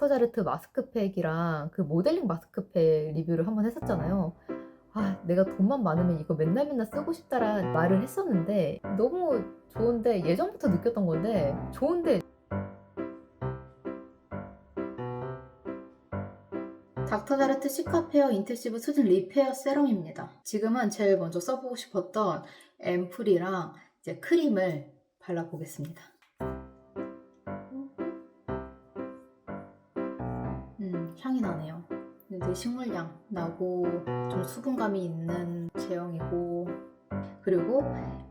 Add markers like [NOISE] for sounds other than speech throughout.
닥터자르트 마스크팩이랑 그 모델링 마스크팩 리뷰를 한번 했었잖아요. 아, 내가 돈만 많으면 이거 맨날 맨날 쓰고 싶다라는 말을 했었는데 너무 좋은데 예전부터 느꼈던 건데 좋은데 닥터자르트 시카페어 인텐시브 수진 리페어 세럼입니다. 지금은 제일 먼저 써보고 싶었던 앰플이랑 이제 크림을 발라보겠습니다. 향이 나네요. 근데 식물향 나고 좀 수분감이 있는 제형이고 그리고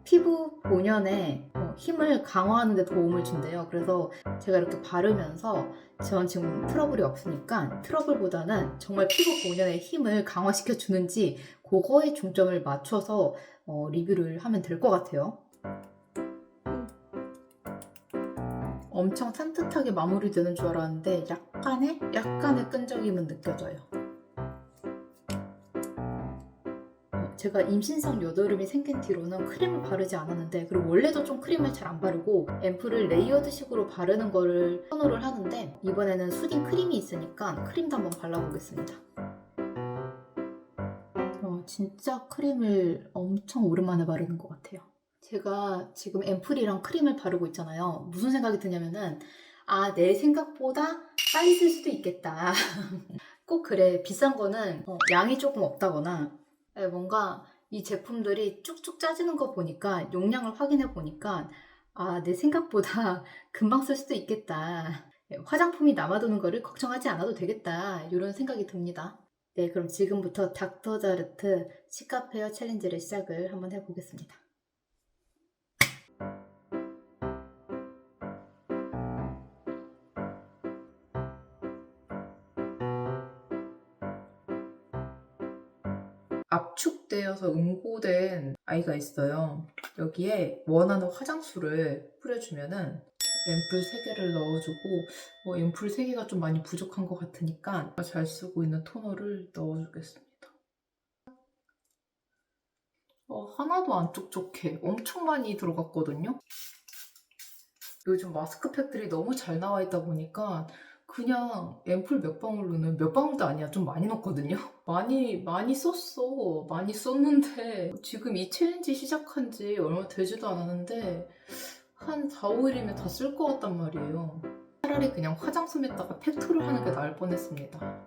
피부 본연의 어, 힘을 강화하는 데 도움을 준대요. 그래서 제가 이렇게 바르면서 전 지금 트러블이 없으니까 트러블보다는 정말 피부 본연의 힘을 강화시켜 주는지 그거에 중점을 맞춰서 어, 리뷰를 하면 될 것 같아요. 엄청 산뜻하게 마무리되는 줄 알았는데 약간의 약간의 끈적임은 느껴져요. 어, 제가 임신성 여드름이 생긴 뒤로는 크림을 바르지 않았는데 그리고 원래도 좀 크림을 잘 안 바르고 앰플을 레이어드식으로 바르는 거를 선호를 하는데 이번에는 수딩 크림이 있으니까 크림도 한번 발라보겠습니다. 어, 진짜 크림을 엄청 오랜만에 바르는 것 같아요. 제가 지금 앰플이랑 크림을 바르고 있잖아요. 무슨 생각이 드냐면은 아, 내 생각보다 빨리 쓸 수도 있겠다. [LAUGHS] 꼭 그래. 비싼 거는 어, 양이 조금 없다거나 에, 뭔가 이 제품들이 쭉쭉 짜지는 거 보니까 용량을 확인해 보니까 아, 내 생각보다 [LAUGHS] 금방 쓸 수도 있겠다. 예, 화장품이 남아도는 거를 걱정하지 않아도 되겠다. 이런 생각이 듭니다. 네, 그럼 지금부터 닥터자르트 시카페어 챌린지를 시작을 한번 해보겠습니다. 압축되어서 응고된 아이가 있어요. 여기에 원하는 화장수를 뿌려주면은 앰플 3개를 넣어주고 어, 앰플 3개가 좀 많이 부족한 것 같으니까 잘 쓰고 있는 토너를 넣어주겠습니다. 어, 하나도 안 촉촉해. 엄청 많이 들어갔거든요. 요즘 마스크팩들이 너무 잘 나와 있다 보니까 그냥 앰플 몇 방울로는 몇 방울도 아니야. 좀 많이 넣거든요. [LAUGHS] 많이, 많이 썼어. 많이 썼는데 [LAUGHS] 지금 이 챌린지 시작한 지 얼마 되지도 않았는데 한 4, 5일이면 다 쓸 것 같단 말이에요. 차라리 그냥 화장솜에다가 팩토를 하는 게 나을 뻔했습니다.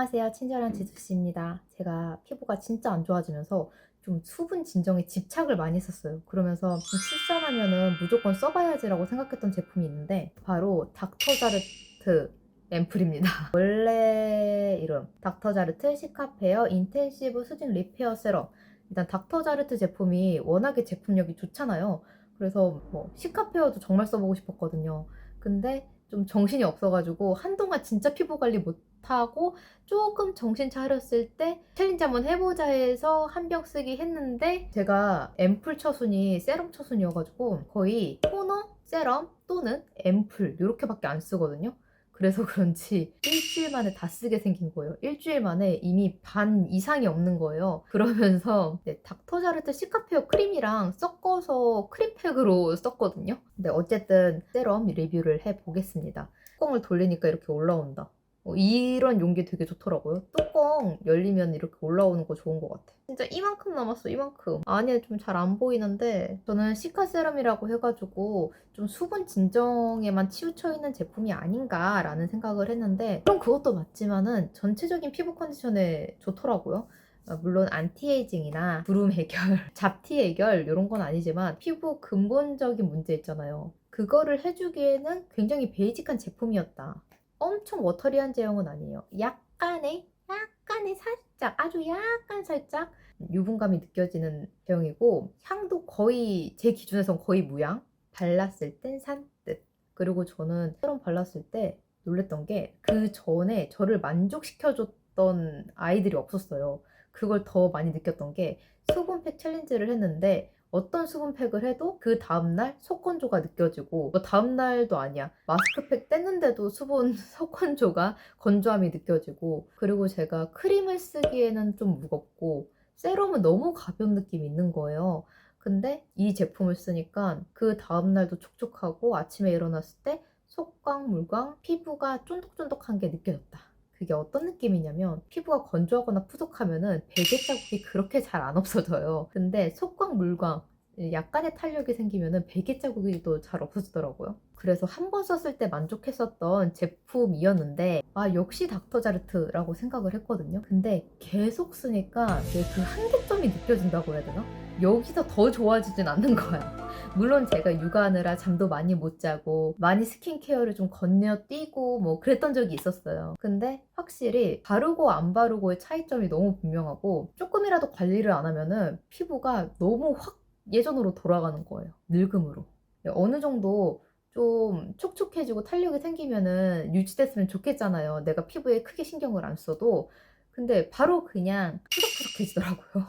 안녕하세요. 친절한 지수씨입니다. 제가 피부가 진짜 안 좋아지면서 좀 수분 진정에 집착을 많이 했었어요. 그러면서 좀 출산하면은 무조건 써봐야지라고 생각했던 제품이 있는데 바로 닥터자르트 앰플입니다. [LAUGHS] 원래 이름 닥터자르트 시카페어 인텐시브 수진 리페어 세럼 일단 닥터자르트 제품이 워낙에 제품력이 좋잖아요. 그래서 뭐 시카페어도 정말 써보고 싶었거든요. 근데 좀 정신이 없어가지고 한동안 진짜 피부 관리 못 하고 조금 정신 차렸을 때 챌린지 한번 해보자 해서 한 병 쓰기 했는데 제가 앰플 처순이 세럼 처순이어가지고 거의 토너, 세럼 또는 앰플 이렇게밖에 안 쓰거든요. 그래서 [LAUGHS] 그런지 일주일 만에 다 쓰게 생긴 거예요. 일주일 만에 이미 반 이상이 없는 거예요. 그러면서 네, 닥터자르트 시카페어 크림이랑 섞어서 크림팩으로 썼거든요. 근데 어쨌든 세럼 리뷰를 해보겠습니다. 뚜껑을 돌리니까 이렇게 올라온다. 어, 이런 용기 되게 좋더라고요. 뚜껑 열리면 이렇게 올라오는 거 좋은 것 같아. 진짜 이만큼 남았어, 이만큼. 안에 좀 잘 안 보이는데 저는 시카 세럼이라고 해가지고 좀 수분 진정에만 치우쳐 있는 제품이 아닌가라는 생각을 했는데 그럼 그것도 맞지만은 전체적인 피부 컨디션에 좋더라고요. 어, 물론 안티에이징이나 부름 해결, [LAUGHS] 잡티 해결 이런 건 아니지만 피부 근본적인 문제 있잖아요. 그거를 해주기에는 굉장히 베이직한 제품이었다. 엄청 워터리한 제형은 아니에요. 약간의 약간의 살짝 아주 약간 살짝 유분감이 느껴지는 제형이고 향도 거의 제 기준에선 거의 무향. 발랐을 땐 산뜻. 그리고 저는 세럼 발랐을 때 놀랬던 게 그 전에 저를 만족시켜줬던 아이들이 없었어요. 그걸 더 많이 느꼈던 게 수분팩 챌린지를 했는데 어떤 수분팩을 해도 그 다음날 속건조가 느껴지고 뭐 다음날도 아니야. 마스크팩 뗐는데도 수분 [LAUGHS] 속건조가 건조함이 느껴지고 그리고 제가 크림을 쓰기에는 좀 무겁고 세럼은 너무 가벼운 느낌이 있는 거예요. 근데 이 제품을 쓰니까 그 다음날도 촉촉하고 아침에 일어났을 때 속광, 물광, 피부가 쫀득쫀득한 게 느껴졌다 그게 어떤 느낌이냐면 피부가 건조하거나 푸석하면은 베개 자국이 그렇게 잘 안 없어져요. 근데 속광, 물광 약간의 탄력이 생기면은 베개 자국이 또 잘 없어지더라고요. 그래서 한 번 썼을 때 만족했었던 제품이었는데 아 역시 닥터자르트라고 생각을 했거든요. 근데 계속 쓰니까 그 한계점이 느껴진다고 해야 되나? 여기서 더 좋아지진 않는 거야. [LAUGHS] 물론 제가 육아하느라 잠도 많이 못 자고 많이 스킨케어를 좀 건너뛰고 뭐 그랬던 적이 있었어요. 근데 확실히 바르고 안 바르고의 차이점이 너무 분명하고 조금이라도 관리를 안 하면은 피부가 너무 확 예전으로 돌아가는 거예요. 늙음으로. 어느 정도 좀 촉촉해지고 탄력이 생기면은 유지됐으면 좋겠잖아요. 내가 피부에 크게 신경을 안 써도. 근데 바로 그냥 푸석푸석해지더라고요.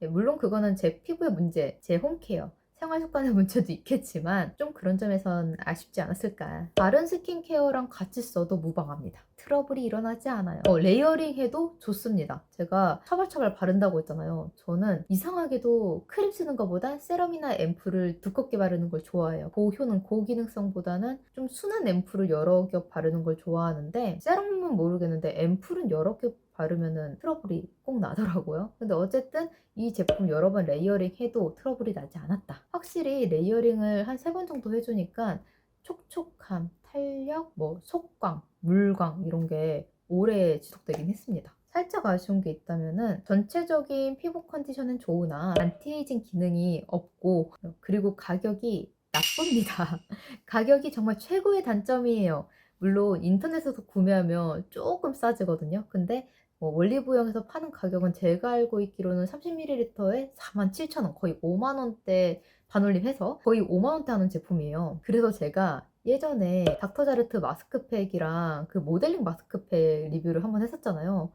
네, [LAUGHS] 물론 그거는 제 피부의 문제, 제 홈케어, 생활 습관의 문제도 있겠지만 좀 그런 점에선 아쉽지 않았을까. 다른 스킨케어랑 같이 써도 무방합니다. 트러블이 일어나지 않아요. 어, 레이어링 해도 좋습니다. 제가 차발차발 바른다고 했잖아요. 저는 이상하게도 크림 쓰는 것보다 세럼이나 앰플을 두껍게 바르는 걸 좋아해요. 고효능, 고기능성보다는 좀 순한 앰플을 여러 겹 바르는 걸 좋아하는데 세럼은 모르겠는데 앰플은 여러 겹 바르면은 트러블이 꼭 나더라고요. 근데 어쨌든 이 제품 여러 번 레이어링 해도 트러블이 나지 않았다. 확실히 레이어링을 한 세 번 정도 해주니까 촉촉함, 탄력, 뭐 속광, 물광 이런 게 오래 지속되긴 했습니다. 살짝 아쉬운 게 있다면은 전체적인 피부 컨디션은 좋으나 안티에이징 기능이 없고 그리고 가격이 나쁩니다. [LAUGHS] 가격이 정말 최고의 단점이에요. 물론 인터넷에서 구매하면 조금 싸지거든요. 근데 뭐 원리부영에서 파는 가격은 제가 알고 있기로는 30ml에 47,000원, 거의 5만원대 반올림해서 거의 5만원대 하는 제품이에요. 그래서 제가 예전에 닥터자르트 마스크팩이랑 그 모델링 마스크팩 리뷰를 한번 했었잖아요.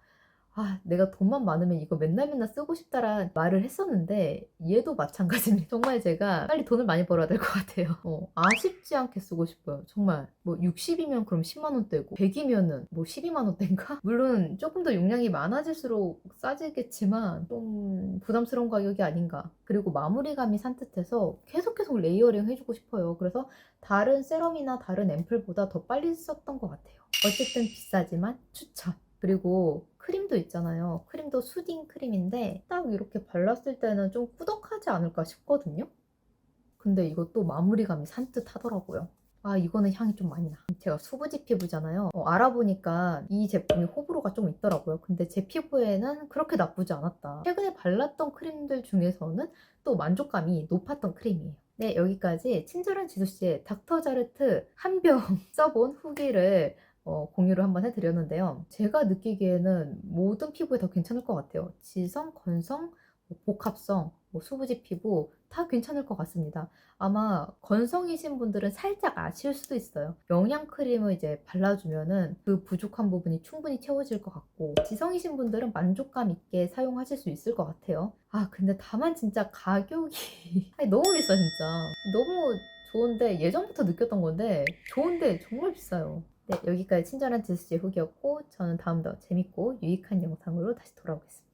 아, 내가 돈만 많으면 이거 맨날 맨날 쓰고 싶다란 말을 했었는데 얘도 마찬가지입니다. [LAUGHS] 정말 제가 빨리 돈을 많이 벌어야 될 것 같아요. 어, 아쉽지 않게 쓰고 싶어요. 정말 뭐 60이면 그럼 10만 원대고 100이면은 뭐 12만 원대인가? [LAUGHS] 물론 조금 더 용량이 많아질수록 싸지겠지만 좀 부담스러운 가격이 아닌가. 그리고 마무리감이 산뜻해서 계속 계속 레이어링 해주고 싶어요. 그래서 다른 세럼이나 다른 앰플보다 더 빨리 썼던 것 같아요. 어쨌든 비싸지만 추천. 그리고 크림도 있잖아요. 크림도 수딩 크림인데 딱 이렇게 발랐을 때는 좀 꾸덕하지 않을까 싶거든요. 근데 이것도 마무리감이 산뜻하더라고요. 아 이거는 향이 좀 많이 나. 제가 수부지 피부잖아요. 어, 알아보니까 이 제품이 호불호가 좀 있더라고요. 근데 제 피부에는 그렇게 나쁘지 않았다. 최근에 발랐던 크림들 중에서는 또 만족감이 높았던 크림이에요. 네 여기까지 친절한 지수씨의 닥터자르트 한 병 [LAUGHS] 써본 후기를 어, 공유를 한번 해드렸는데요. 제가 느끼기에는 모든 피부에 더 괜찮을 것 같아요. 지성, 건성, 뭐 복합성, 뭐 수부지 피부 다 괜찮을 것 같습니다. 아마 건성이신 분들은 살짝 아쉬울 수도 있어요. 영양 크림을 이제 발라주면은 그 부족한 부분이 충분히 채워질 것 같고 지성이신 분들은 만족감 있게 사용하실 수 있을 것 같아요. 아 근데 다만 진짜 가격이 [LAUGHS] 아니, 너무 비싸 진짜. 너무 좋은데 예전부터 느꼈던 건데 좋은데 정말 비싸요. 네, 여기까지 친절한 지수씨의 후기였고 저는 다음 더 재밌고 유익한 영상으로 다시 돌아오겠습니다.